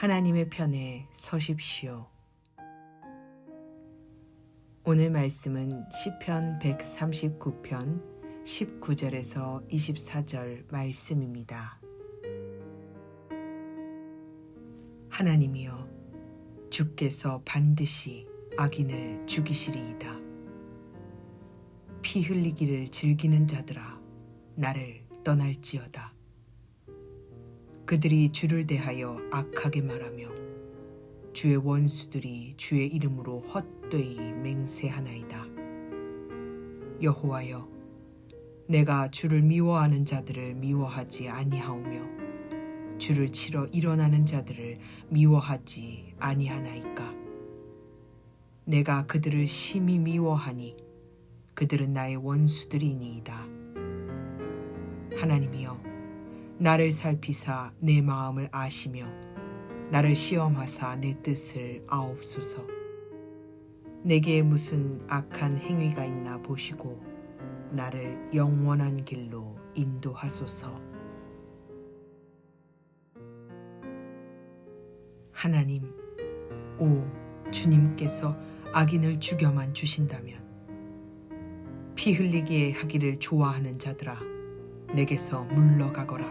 하나님의 편에 서십시오. 오늘 말씀은 시편 139편 19절에서 24절 말씀입니다. 하나님이여 주께서 반드시 악인을 죽이시리이다. 피 흘리기를 즐기는 자들아 나를 떠날지어다. 그들이 주를 대하여 악하게 말하며 주의 원수들이 주의 이름으로 헛되이 맹세하나이다. 여호와여 내가 주를 미워하는 자들을 미워하지 아니하오며 주를 치러 일어나는 자들을 미워하지 아니하나이까 내가 그들을 심히 미워하니 그들은 나의 원수들이니이다 하나님이여 나를 살피사 내 마음을 아시며 나를 시험하사 내 뜻을 아옵소서 내게 무슨 악한 행위가 있나 보시고 나를 영원한 길로 인도하소서. 하나님, 오 주님께서 악인을 죽여만 주신다면 피 흘리기에 하기를 좋아하는 자들아 내게서 물러가거라.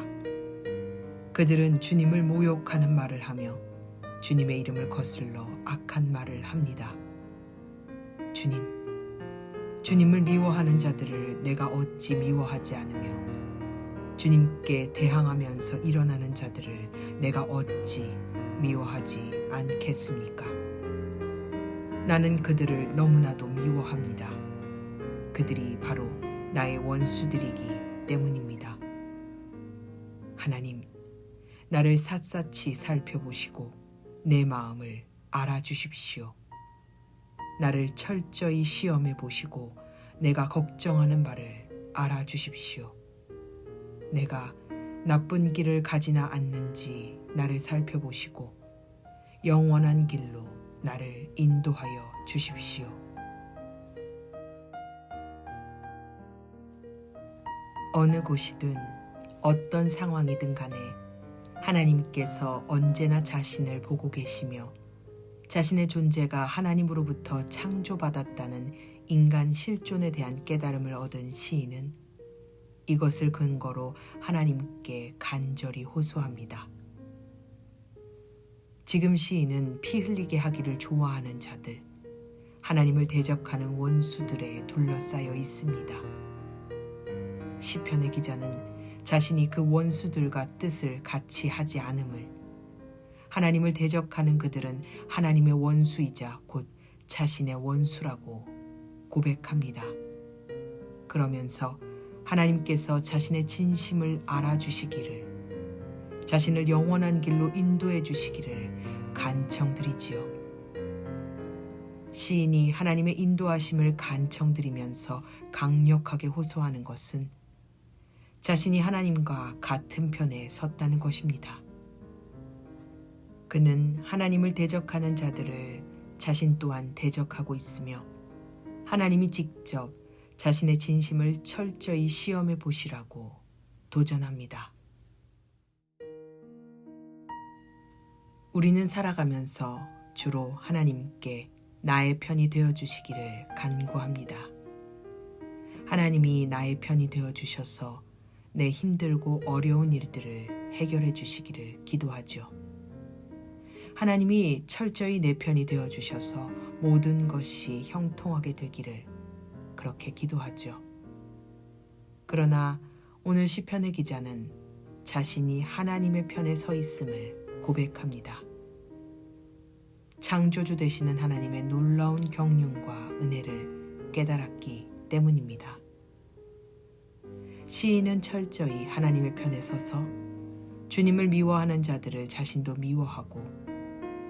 그들은 주님을 모욕하는 말을 하며 주님의 이름을 거슬러 악한 말을 합니다. 주님, 주님을 미워하는 자들을 내가 어찌 미워하지 않으며 주님께 대항하면서 일어나는 자들을 내가 어찌 미워하지 않겠습니까? 나는 그들을 너무나도 미워합니다. 그들이 바로 나의 원수들이기 때문입니다. 하나님, 나를 샅샅이 살펴보시고 내 마음을 알아주십시오. 나를 철저히 시험해 보시고 내가 걱정하는 바를 알아주십시오. 내가 나쁜 길을 가지나 않는지 나를 살펴보시고 영원한 길로 나를 인도하여 주십시오. 어느 곳이든 어떤 상황이든 간에 하나님께서 언제나 자신을 보고 계시며 자신의 존재가 하나님으로부터 창조받았다는 인간 실존에 대한 깨달음을 얻은 시인은 이것을 근거로 하나님께 간절히 호소합니다. 지금 시인은 피 흘리게 하기를 좋아하는 자들, 하나님을 대적하는 원수들에 둘러싸여 있습니다. 시편의 기자는 자신이 그 원수들과 뜻을 같이 하지 않음을 하나님을 대적하는 그들은 하나님의 원수이자 곧 자신의 원수라고 고백합니다. 그러면서 하나님께서 자신의 진심을 알아주시기를, 자신을 영원한 길로 인도해 주시기를 간청드리지요. 시인이 하나님의 인도하심을 간청드리면서 강력하게 호소하는 것은 자신이 하나님과 같은 편에 섰다는 것입니다. 그는 하나님을 대적하는 자들을 자신 또한 대적하고 있으며 하나님이 직접 자신의 진심을 철저히 시험해 보시라고 도전합니다. 우리는 살아가면서 주로 하나님께 나의 편이 되어 주시기를 간구합니다. 하나님이 나의 편이 되어 주셔서 내 힘들고 어려운 일들을 해결해 주시기를 기도하죠. 하나님이 철저히 내 편이 되어 주셔서 모든 것이 형통하게 되기를 그렇게 기도하죠. 그러나 오늘 시편의 기자는 자신이 하나님의 편에 서 있음을 고백합니다. 창조주 되시는 하나님의 놀라운 경륜과 은혜를 깨달았기 때문입니다. 시인은 철저히 하나님의 편에 서서 주님을 미워하는 자들을 자신도 미워하고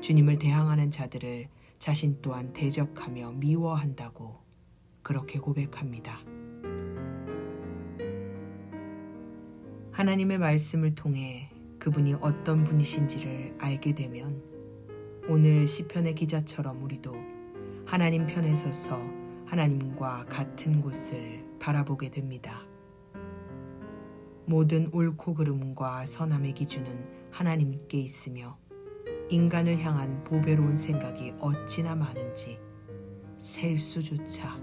주님을 대항하는 자들을 자신 또한 대적하며 미워한다고 그렇게 고백합니다. 하나님의 말씀을 통해 그분이 어떤 분이신지를 알게 되면 오늘 시편의 기자처럼 우리도 하나님 편에 서서 하나님과 같은 곳을 바라보게 됩니다. 모든 옳고 그름과 선함의 기준은 하나님께 있으며 인간을 향한 보배로운 생각이 어찌나 많은지 셀 수조차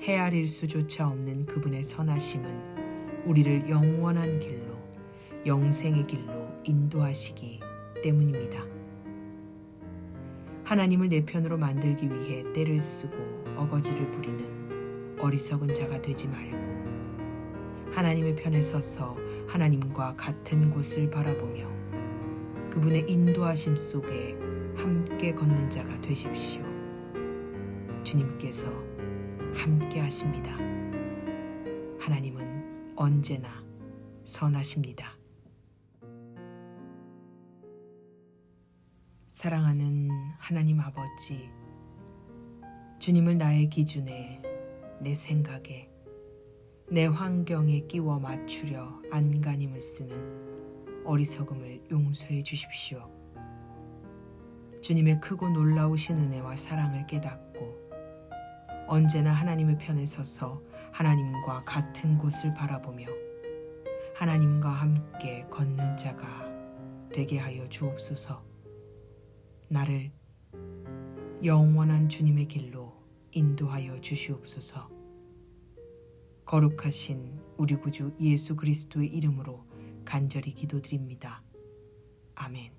헤아릴 수조차 없는 그분의 선하심은 우리를 영원한 길로 영생의 길로 인도하시기 때문입니다. 하나님을 내 편으로 만들기 위해 때를 쓰고 어거지를 부리는 어리석은 자가 되지 말고 하나님의 편에 서서 하나님과 같은 곳을 바라보며 그분의 인도하심 속에 함께 걷는 자가 되십시오. 주님께서 함께 하십니다. 하나님은 언제나 선하십니다. 사랑하는 하나님 아버지, 주님을 나의 기준에, 내 생각에, 내 환경에 끼워 맞추려 안간힘을 쓰는 어리석음을 용서해 주십시오. 주님의 크고 놀라우신 은혜와 사랑을 깨닫고 언제나 하나님의 편에 서서 하나님과 같은 곳을 바라보며 하나님과 함께 걷는 자가 되게 하여 주옵소서. 나를 영원한 주님의 길로 인도하여 주시옵소서. 거룩하신 우리 구주 예수 그리스도의 이름으로 간절히 기도드립니다. 아멘.